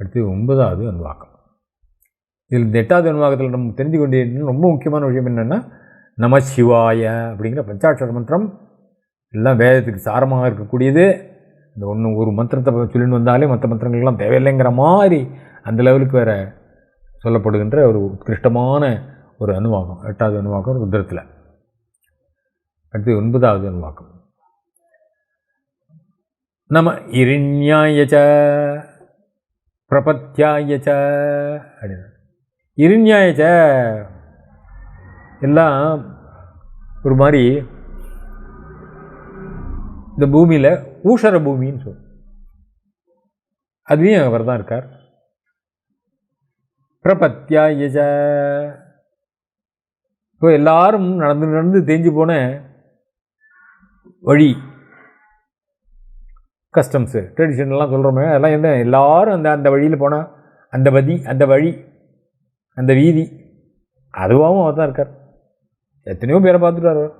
அடுத்து ஒன்பதாவது அனுவாக்கம். இதில் இந்த எட்டாவது அனுவாக்கத்தில் நம்ம தெரிஞ்சு கொண்டே ரொம்ப முக்கியமான விஷயம் என்னென்னா நம சிவாய அப்படிங்கிற பஞ்சாட்சர மந்திரம். எல்லாம் வேதத்துக்கு சாரமாக இருக்கக்கூடியது. இந்த ஒன்று ஒரு மந்திரத்தை சொல்லின்னு வந்தாலே மற்ற மந்திரங்கள்லாம் தேவையில்லைங்கிற மாதிரி அந்த லெவலுக்கு வேறு சொல்லப்படுகின்ற ஒரு உத்கிருஷ்டமான ஒரு அனுவாகம். எட்டாவது அனுவாக்கம் ருத்ரத்தில். அடுத்து ஒன்பதாவது அனுவாக்கம். நம இரிஞாய பிரபத்தியாயச்ச பிரபத்தியாய இருநியாயச்ச அப்படின்னு எல்லாம் ஒரு மாதிரி இந்த பூமியில் ஊஷர பூமின்னு சொல்லும் அதுலேயும் அவர் தான் இருக்கார். பிரபத்தியாய இப்போ எல்லாரும் நடந்து நடந்து தேஞ்சு போன வழி கஸ்டம்ஸு ட்ரெடிஷன்லாம் சொல்கிறோமே அதெல்லாம் என்ன எல்லாரும் அந்த அந்த வழியில் போனால் அந்த வதி அந்த வழி அந்த வீதி அதுவாகவும் அவர் தான் இருக்கார். எத்தனையோ பேரை பார்த்துட்டார் அவர்.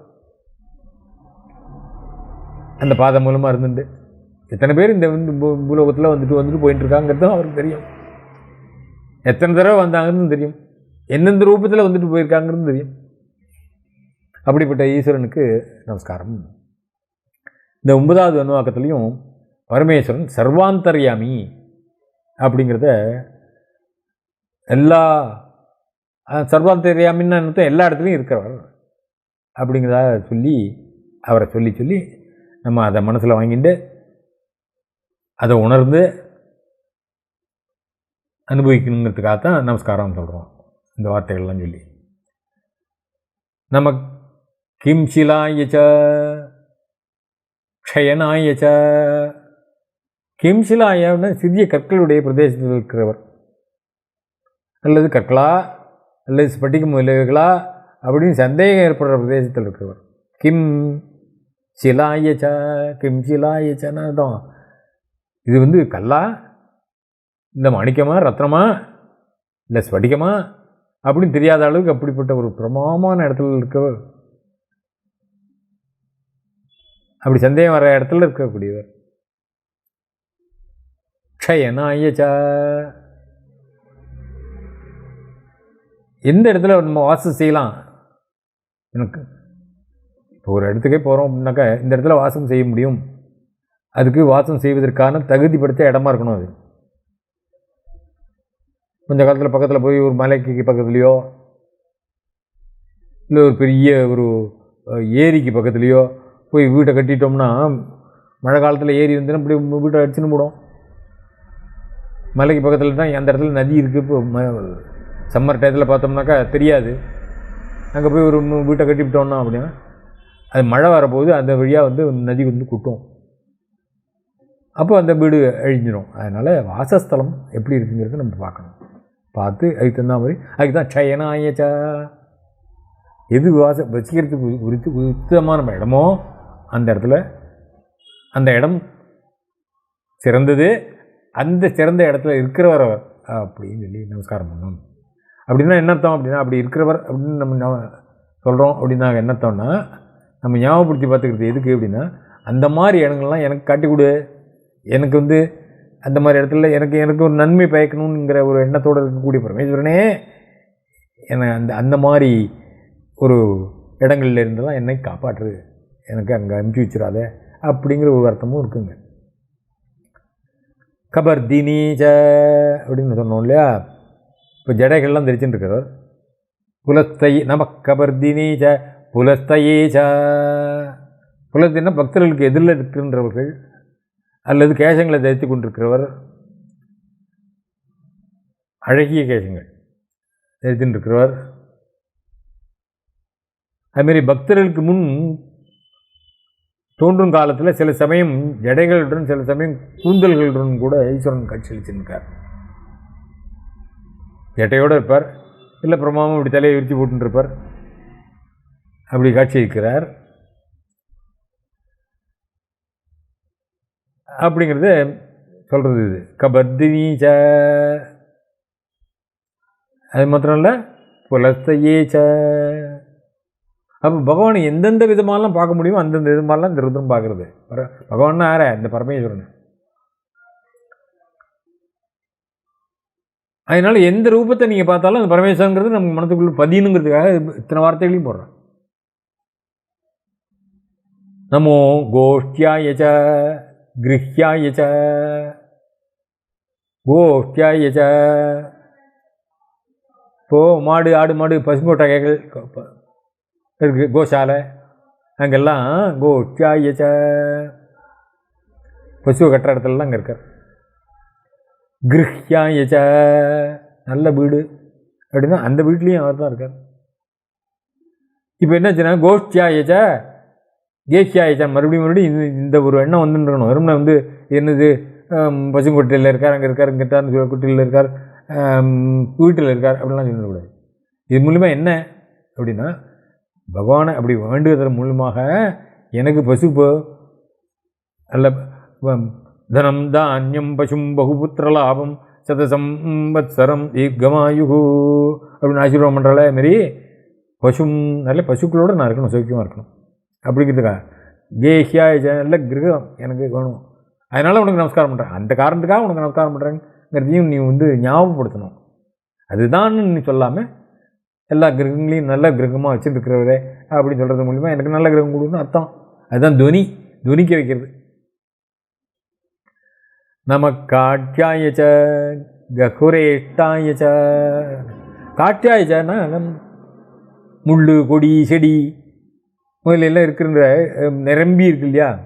அந்த பாதை மூலமாக இருந்துட்டு எத்தனை பேர் இந்த வந்து பூலோகத்தில் வந்துட்டு வந்துட்டு போயிட்டு இருக்காங்கிறதும் அவருக்கு தெரியும். எத்தனை தடவை வந்தாங்கன்னு தெரியும். எந்தெந்த ரூபத்தில் வந்துட்டு போயிருக்காங்கிறது தெரியும். அப்படிப்பட்ட ஈஸ்வரனுக்கு நமஸ்காரம். இந்த ஒன்பதாவது அணுவாக்கத்துலேயும் பரமேஸ்வரன் சர்வாந்தர்யாமி அப்படிங்கிறத எல்லா சர்வாந்தர்யாமின்னு அர்த்தம் எல்லா இடத்துலையும் இருக்கிறவர் அப்படிங்கிறத சொல்லி அவரை சொல்லி சொல்லி நம்ம அதை மனசில் வாங்கிட்டு அதை உணர்ந்து அனுபவிக்கணுங்கிறதுக்காக தான் நமஸ்காரம் சொல்கிறோம் இந்த வார்த்தைகள்லாம் சொல்லி. நம்ம கிம் சிலாய ச க்ஷயனாய சிறிய கற்களுடைய பிரதேசத்தில் இருக்கிறவர். அல்லது கற்களா அல்லது ஸ்பட்டிக முதலியவைகளா அப்படின்னு சந்தேகம் ஏற்படுற பிரதேசத்தில் இருக்கிறவர். கிம் சிலாய கிம் சிலாய அர்த்தம். இது வந்து கல்லா இந்த மாணிக்கமா ரத்னமா இல்லை ஸ்படிகமா அப்படின்னு தெரியாத அளவுக்கு அப்படிப்பட்ட ஒரு பிரமாமான இடத்துல இருக்கவர். அப்படி சந்தேகம் வர இடத்துல இருக்கக்கூடியவர். க்ஷயனாய எந்த இடத்துல நம்ம வாசம் செய்யலாம். எனக்கு இப்போ ஒரு இடத்துக்கே போகிறோம் அப்படின்னாக்கா இந்த இடத்துல வாசம் செய்ய முடியும். அதுக்கு வாசம் செய்வதற்கான தகுதி படுத்த இடமா இருக்கணும் அது. கொஞ்ச காலத்தில் பக்கத்தில் போய் ஒரு மலைக்கு பக்கத்துலேயோ இல்லை ஒரு பெரிய ஒரு ஏரிக்கு பக்கத்துலேயோ போய் வீட்டை கட்டிட்டோம்னா மழை காலத்தில் ஏரி வந்துன்னா இப்படி வீட்டை அடிச்சுன்னு போடும். மலைக்கு பக்கத்தில் தான் அந்த இடத்துல நதி இருக்குது இப்போ ம சம்மர் டயத்தில் பார்த்தோம்னாக்கா தெரியாது. அங்கே போய் ஒரு வீட்டை கட்டிவிட்டோம்னா அப்படின்னா அது மழை வரப்போகுது அந்த வழியாக வந்து நதி வந்து குட்டும். அப்போ அந்த வீடு அழிஞ்சிடும் அதனால் வாசஸ்தலம் எப்படி இருக்குங்கிறத நம்ம பார்க்கணும். பார்த்து அதுக்கு தகுந்த மாதிரி அதுக்கு தான் சயனாயச்சா. எது வாச வசிக்கிறதுக்கு குறித்து உத்தமான இடமோ அந்த இடத்துல அந்த இடம் சிறந்தது. அந்த சிறந்த இடத்துல இருக்கிறவர் அவர். அப்படின்னு சொல்லி நமஸ்காரம் பண்ணணும். அப்படின்னா என்ன அர்த்தம் அப்படின்னா அப்படி இருக்கிறவர் அப்படின்னு நம்ம சொல்கிறோம் அப்படின்னா என்ன அர்த்தம்னா நம்ம ஞாபகப்படுத்தி பார்த்துக்கிறது எதுக்கு அப்படின்னா அந்த மாதிரி இடங்கள்லாம் எனக்கு காட்டி கொடு எனக்கு வந்து அந்த மாதிரி இடத்துல எனக்கு எனக்கு ஒரு நன்மை பயக்கணுங்கிற ஒரு எண்ணத்தோடு இருக்கக்கூடிய பரமேஸ்வரனே என்னை அந்த அந்த மாதிரி ஒரு இடங்கள்ல இருந்தெல்லாம் என்னை காப்பாற்று. எனக்கு அங்கே அனுப்பிச்சி வச்சிடாத அப்படிங்கிற ஒரு அர்த்தமும் இருக்குங்க. கபர்தினி ச அப்படின்னு சொன்னோம் இல்லையா? இப்போ ஜடைகள்லாம் தெரிச்சுட்டு இருக்கிறவர் புலஸ்தை நம கபர்தினி ச புலஸ்தையே ச புலத்தின்னா பக்தர்களுக்கு எதிரில் இருக்கின்றவர்கள் அல்லது கேசங்களை தரித்து கொண்டிருக்கிறவர். அழகிய கேசங்கள் தரித்துட்டு இருக்கிறவர் அதுமாரி பக்தர்களுக்கு முன் தோன்றும் காலத்தில் சில சமயம் ஜடைகளுடன் சில சமயம் கூந்தல்களுடன் கூட ஈஸ்வரன் காட்சியளிச்சிருக்கார். ஜட்டையோடு இருப்பார். இல்லை பிரமாவும் இப்படி தலையை விரித்து போட்டுருப்பார். இருப்பார் அப்படி காட்சியளிக்கிறார். அப்படிங்கிறத சொல்கிறது இது. கபர்தினி ச அது மாத்திரம் இல்லை புலஸ்தையே ச. அப்போ பகவான் எந்தெந்த விதமாலாம் பார்க்க முடியுமோ அந்தந்த விதமாலாம் இந்த ருத்ரம் பார்க்குறது. பர பகவான் யார? இந்த பரமேஸ்வரன். அதனால் எந்த ரூபத்தை நீங்கள் பார்த்தாலும் அந்த பரமேஸ்வரங்கிறது நம்ம மனத்துக்குள்ள பதியணுங்கிறதுக்காக இத்தனை வார்த்தைகளையும் போடுறேன் நமோ கோஷ்டியாய ச கிருஹ்யாய ச கோஷ்டியாய ச. இப்போ மாடு ஆடு மாடு பசுங்கொட்டகைகள் இருக்கு கோசாலை அங்கெல்லாம் கோஷ்டியாய ச பசுவை கட்டுற இடத்துலலாம் அங்கே இருக்கார். கிருஹ்யாய நல்ல வீடு. அப்படின்னா அந்த வீட்லேயும் அவர் தான் இருக்கார். இப்போ என்னாச்சுன்னா கோஷ்டியாயச்ச கேஷியாயச்சா மறுபடியும் மறுபடியும் இந்த இந்த ஒரு எண்ணம் வந்துருக்கணும். வெறும்னா வந்து என்னது பசுங்குட்டையில் இருக்கார் அங்கே இருக்கார் இங்கே இருக்கார் குட்டியில் இருக்கார் வீட்டில் இருக்கார் அப்படிலாம் சொல்லக்கூடாது இது மூலிமா என்ன? அப்படின்னா பகவானை அப்படி வேண்டுவதன் மூலமாக எனக்கு பசு போ நல்ல வ- தனம் தானியம் பசும் பகுபுத்திர லாபம் சதசம்பத்சரம் தீர்க்கமாயுகு. அப்படின்னு ஆசீர்வாதம் பண்ணுறால மாரி பசும் நல்ல பசுக்களோடு நான் இருக்கணும் சௌக்கியமாக இருக்கணும். அப்படிங்கிறதுக்கா? கேஹியா நல்ல கிரகம் எனக்கு வேணும். அதனால் உனக்கு நமஸ்காரம் பண்ணுறேன் அந்த காரணத்துக்காக உனக்கு நமஸ்காரம் பண்ணுறேங்கிறதையும் நீ வந்து ஞாபகப்படுத்தணும். அதுதான் நீ சொல்லாமல் எல்லா கிரகங்களையும் நல்ல கிரகமாக வச்சுருக்கிறவரே அப்படின்னு சொல்கிறது மூலிமா எனக்கு நல்ல கிரகம் கொடுக்கணும் அர்த்தம். அதுதான் துவனி. துவனிக்க வைக்கிறது. நம காட்யாயச்ச ககுரேஷ்டாயச்ச காட்யாயச்சன்னா முள் கொடி செடி முதல்ல எல்லாம் இருக்கிற நிரம்பி இருக்கு இல்லையா?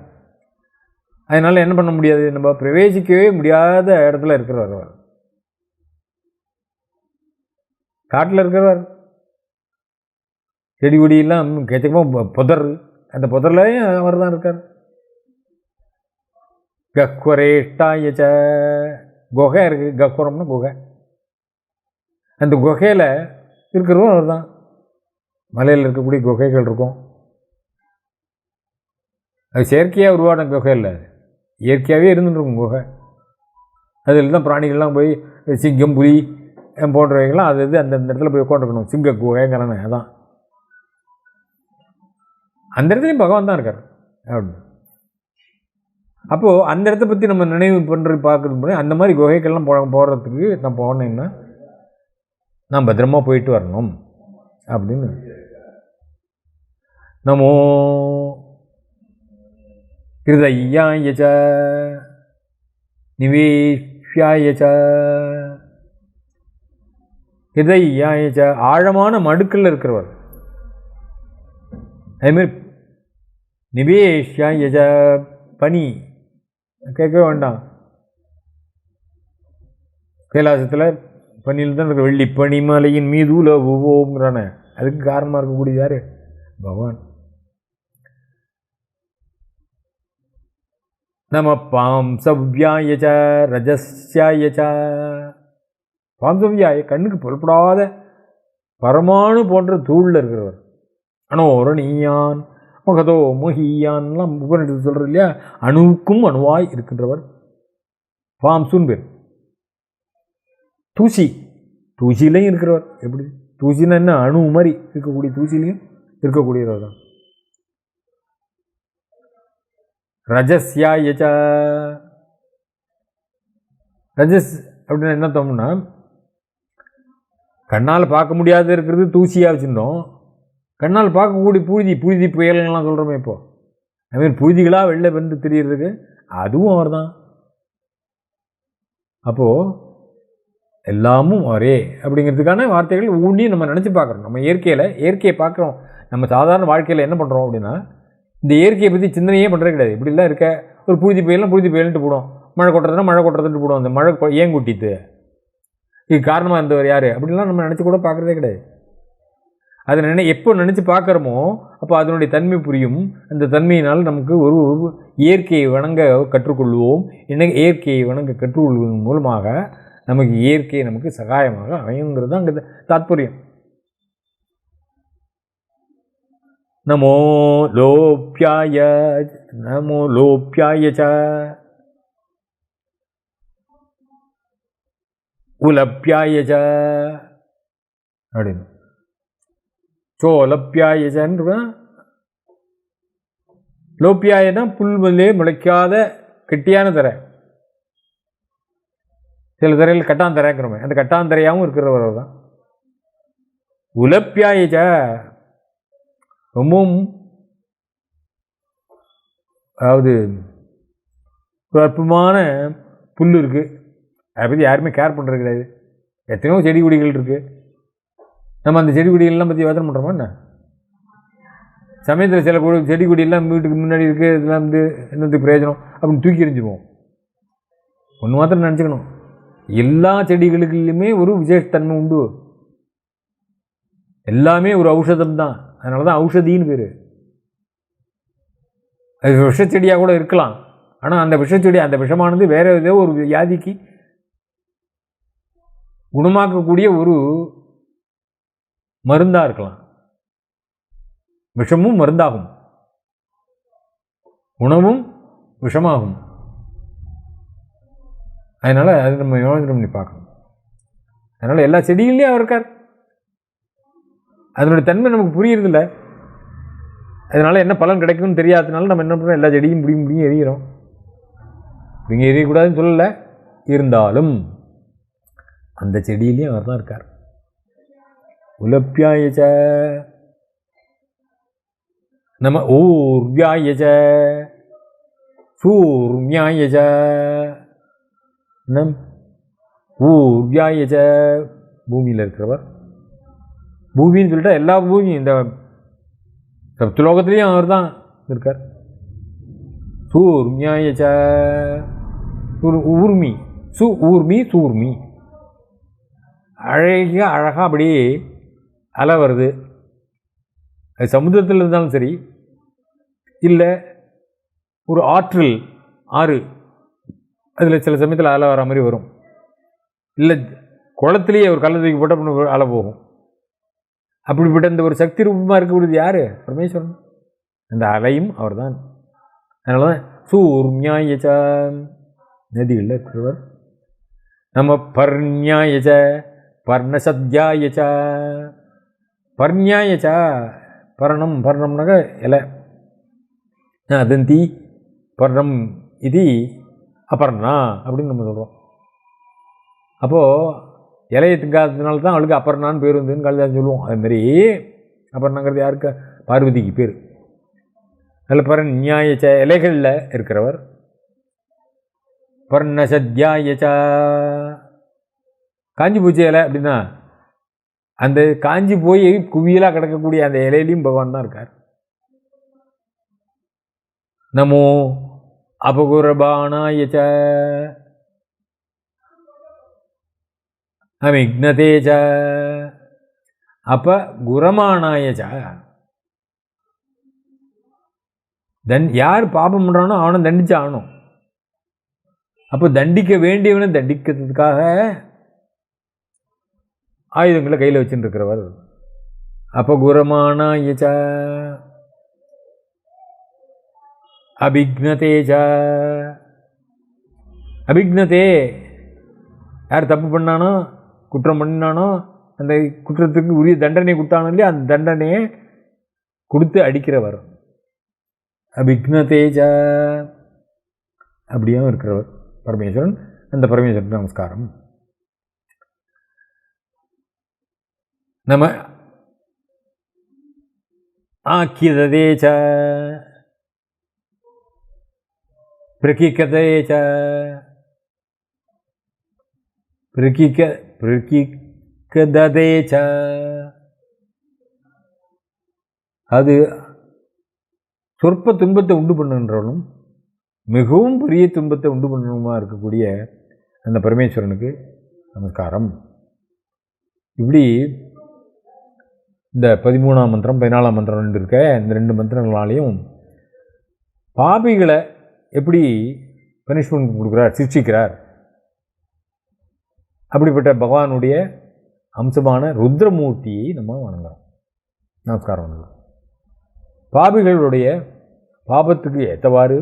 அதனால் என்ன பண்ண முடியாது? நம்ம பிரவேசிக்கவே முடியாத இடத்துல இருக்கிறவர் அவர். காட்டில் இருக்கிறவர். செடி கொடியெல்லாம் கச்சக்கமாக புதர். அந்த புதர்லையும் அவர் தான் இருக்கார் கக்வரேஷ்டாயச்ச குகை இருக்குது கக்வரம்னா குகை. அந்த குகையில் இருக்கிறவரும் அவர் தான் மலையில் இருக்கக்கூடிய குகைகள் இருக்கும். அது செயற்கையாக உருவான குகை இல்லை இயற்கையாகவே இருந்துருக்கும் குகை. அதில் தான் பிராணிகள்லாம் போய் சிங்கம் புலி போன்றவைகள்லாம் அது இது அந்தந்த இடத்துல போய் உட்காந்துருக்கணும் சிங்க குகைங்கிறன அதான். அந்த இடத்துலையும் பகவான் தான் இருக்கார். அப்படின்னு. அப்போது அந்த இடத்த பற்றி நம்ம நினைவு பண்ணுறது பார்க்குறது முன்னாடி அந்த மாதிரி குகைக்கெல்லாம் போ போகிறதுக்கு நான் போனேன்னா நான் பத்திரமா போயிட்டு வரணும். அப்படின்னு. நமோ ஹிருதய்யாய ச நிவேஷ்யாய ச. ஹிருதய்யாய ச ஆழமான மடுக்கல்ல இருக்கிறவர். அதேமாரி நிவேஷ்யாய யஜ பனி கேட்கவே வேண்டாம். கைலாசத்தில் பனியில் தான் இருக்க வெள்ளி பனிமலையின் மீது உலவுவோங்கிறான அதுக்கு காரணமாக இருக்கக்கூடிய யார்? பகவான். நம பாம்சவ்யாய ச ரஜஸ்யாய ச. பாம்சவ்யாய கண்ணுக்கு புலப்படாத பரமாணு போன்ற தூளில் இருக்கிறவர். அனோரணீயான். மகதோ மோகியான்லாம் உபநிடத்து சொல்கிறது இல்லையா? அணுவுக்கும் அணுவாய் இருக்கின்றவர். பாம்சுன்னு பேர் தூசி. தூசிலையும் இருக்கிறவர். எப்படி? தூசினா என்ன? அணு மாதிரி இருக்கக்கூடிய தூசிலையும் இருக்கக்கூடியவர் தான். ரஜஸ்யாய ரஜஸ் அப்படின்னு என்ன தோணும்னா கண்ணால் பார்க்க முடியாத இருக்கிறது தூசியாக வச்சுருந்தோம். கண்ணால் பார்க்கக்கூடிய புழுதி புழுதி புயல்கள்லாம் சொல்கிறோமே இப்போது அதுமாரி புழுதிகளாக வெளில வந்து தெரியறதுக்கு அதுவும் அவர் தான் அப்போது எல்லாமும் ஒரே அப்படிங்கிறதுக்கான வார்த்தைகள் ஊண்டி நம்ம நினச்சி பார்க்குறோம். நம்ம இயற்கையில் இயற்கையை பார்க்குறோம். நம்ம சாதாரண வாழ்க்கையில் என்ன பண்ணுறோம் அப்படின்னா இந்த இயற்கையை பற்றி சிந்தனையே பண்ணுறது கிடையாது. இப்படிலாம் இருக்க ஒரு புழுதி புயல்லாம் புழுதி புயல்ன்ட்டு போடும் மழை கொட்டுறதுனா மழை கொட்டுறதுன்ட்டு போடும் அந்த மழை ஏன் கூட்டிட்டு? இது காரணமாக இருந்தவர் யார்? அப்படிலாம் நம்ம நினச்சி கூட பார்க்குறதே கிடையாது. அதை நினை எப்போ நினச்சி பார்க்குறோமோ அப்போ அதனுடைய தன்மை புரியும். அந்த தன்மையினால் நமக்கு ஒரு ஒரு இயற்கையை வணங்க கற்றுக்கொள்வோம். என்ன இயற்கையை வணங்க கற்றுக்கொள்வதன் மூலமாக நமக்கு இயற்கை நமக்கு சகாயமாக அமையுங்கிறது தான் அங்கே தாத்பரியம். நமோ லோப்யாய நமோ லோப்யாய ச. உலப்யாய ச. அப்படின்னு. ஸோ சன்னு லோப்பியாயனா புல்வெளியே முளைக்காத கெட்டியான தரை. சில தரையில் கட்டாந்தரைங்கிறோமே அந்த கட்டாந்தரையாகவும் இருக்கிறவர் தான். உலப்பியாயிச்ச ரொம்பவும் அதாவது ஒரு அற்புதமான புல் இருக்குது அதை பற்றி யாருமே கேர் பண்ணுறது கிடையாது. எத்தனையோ செடி கொடிகள் இருக்குது நம்ம அந்த செடி கொடிகள்லாம் பற்றி யோசனை பண்ணுறோமா என்ன? சமயத்தில் சில கொடி செடி கொடியெல்லாம் வீட்டுக்கு முன்னாடி இருக்குது இதெல்லாம் வந்து என்னது பிரயோஜனம் அப்படின்னு தூக்கி எறிஞ்சிருவோம். ஒன்று மாத்திரம் நினச்சிக்கணும். எல்லா செடிகளுக்குலையுமே ஒரு விசேஷத்தன்மை உண்டு. எல்லாமே ஒரு ஔஷதம் தான். அதனால தான் ஔஷதின்னு பேர். அது விஷச்செடியாக கூட இருக்கலாம். ஆனால் அந்த விஷச்செடி அந்த விஷமானது வேறு ஏதோ ஒரு வியாதிக்கு குணமாக்கக்கூடிய ஒரு மருந்தாக இருக்கலாம் விஷமும் மருந்தாகும். உணவும் விஷமாகும். அதனால் அது நம்ம யோஜனை பண்ணி பார்க்கணும். அதனால் எல்லா செடிகள்லேயும் அவர் இருக்கார். அதனுடைய தன்மை நமக்கு புரியறதில்ல. அதனால் என்ன பலன் கிடைக்கும்னு தெரியாததுனால நம்ம என்ன பண்ணுறோம் எல்லா செடியும் முடியும் முடியும் எரியிறோம். நீங்கள் எரியக்கூடாதுன்னு சொல்லலை. இருந்தாலும் அந்த செடியிலையும் அவர் தான் இருக்கார். உலப்பியாயச்ச நம்ம ஊர்வியாயச்ச சூர்மியாயச்ச நம் ஊர்வியாயச்ச பூமியில் இருக்கிறவர். பூமின்னு சொல்லிட்டா எல்லா பூமியும் இந்த சப்துலோகத்துலேயும் அவர் தான் இருக்கார். சூர்மியாயச்ச ஊர்மி. சு ஊர்மி சூர்மி. அழகாக அழகாக அப்படியே அலை வருது. அது சமுத்திரத்தில் இருந்தாலும் சரி இல்லை ஒரு ஆற்றில் ஆறு அதில் சில சமயத்தில் அலை வர மாதிரி வரும். இல்லை குளத்துலேயே ஒரு கல்லை தூக்கி போட்டால் அப்புறம் அலை போகும். அப்படிப்பட்ட இந்த ஒரு சக்தி ரூபமாக இருக்கக்கூடியது யார்? பரமேஸ்வரன். அந்த அலையும் அவர் தான் அதனால தான் சூர்மியாயச்ச நதிகளில் இருக்கிறவர் நம்ம பர்ஞாயச்ச பர்ணசத்யாயச்ச. பர்ணியாயச்சா பர்ணம் பர்ணம்னாக்க இலை அதந்தி பர்ணம் இது அபர்ணா அப்படின்னு நம்ம சொல்கிறோம் அப்போது இலையை திங்காததுனால தான் அவளுக்கு அபர்ணான்னு பேர் வந்துன்னு கழுதான்னு சொல்லுவோம். அதுமாரி அப்பர்ணாங்கிறது யாருக்கு? பார்வதிக்கு பேர். அதில் பரன் நியாயச்ச இலைகளில் இருக்கிறவர். பர்ணசத்யாயச்சா. காஞ்சி பூச்சி இலை அப்படின்னா அந்த காஞ்சி போய் குவியலாக கிடக்கக்கூடிய அந்த இலையிலையும் பகவான் தான் இருக்கார். நமோ அபகுரபானாய அமிக்னதேச்ச அப்போ குரமானாயச்ச தன் யார் பாபம் பண்ணுறானோ அவனை தண்டிச்சு ஆகணும். அப்போ தண்டிக்க வேண்டியவனை தண்டிக்கிறதுக்காக ஆயுதங்களை கையில் வச்சுட்டு இருக்கிறவர் குரமானா குரமானாயச்ச அபிக்னதேஜா அபிக்னதே யார் தப்பு பண்ணானோ குற்றம் பண்ணினானோ அந்த குற்றத்துக்கு உரிய தண்டனை கொடுத்தானோ இல்லையா அந்த தண்டனையை கொடுத்து அடிக்கிறவர். அபிக்னதேஜா அப்படியும் இருக்கிறவர். பரமேஸ்வரன் அந்த பரமேஸ்வரன் நமஸ்காரம். நம்ம ஆக்கியதேச்ச பிரகிக்கதே ச. பிரகிக்க பிரகிக்கதே ச. அது சொற்ப துன்பத்தை உண்டு பண்ணுன்றவனும் மிகவும் பெரிய துன்பத்தை உண்டு பண்ணணுமா இருக்கக்கூடிய அந்த பரமேஸ்வரனுக்கு நமஸ்காரம். இப்படி இந்த பதிமூணாம் மந்திரம் பதினாலாம் மந்திரம் ரெண்டு இருக்க இந்த ரெண்டு மந்திரங்களாலையும் பாபிகளை எப்படி பனிஷ்மெண்ட் கொடுக்குறார் சிக்ஷிக்கிறார் அப்படிப்பட்ட பகவானுடைய அம்சமான ருத்ரமூர்த்தியை நம்ம வணங்குறோம். நமஸ்காரம் வணங்குறோம். பாபிகளுடைய பாபத்துக்கு ஏற்றவாறு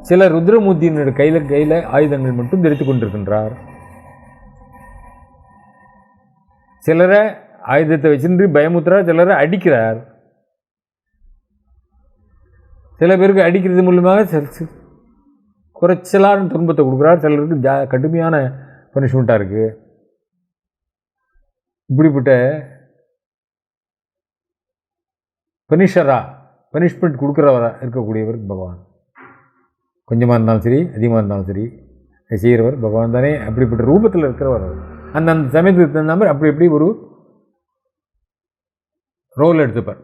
சில ருத்ரமூர்த்தியினுடைய கையில் கையில் ஆயுதங்கள் மட்டும் தெரித்து கொண்டிருக்கின்றார். சிலரை ஆயுதத்தை வச்சுட்டு பயமுத்துறார் சிலரை அடிக்கிறார். சில பேருக்கு அடிக்கிறது மூலமாக குறைச்சலான துன்பத்தை கொடுக்குறார். சிலருக்கு ஜா கடுமையான பனிஷ்மெண்ட்டாக இருக்குது இப்படிப்பட்ட பனிஷரா பனிஷ்மெண்ட் கொடுக்குறவராக இருக்கக்கூடியவர் பகவான். கொஞ்சமாக இருந்தாலும் சரி அதிகமாக இருந்தாலும் சரி செய்கிறவர் பகவான் தானே. அப்படிப்பட்ட ரூபத்தில் இருக்கிறவர் அவர். அந்த அந்த சமயத்துக்கு தகுந்த மாதிரி அப்படி எப்படி ஒரு ரோல் எடுத்துப்பார்.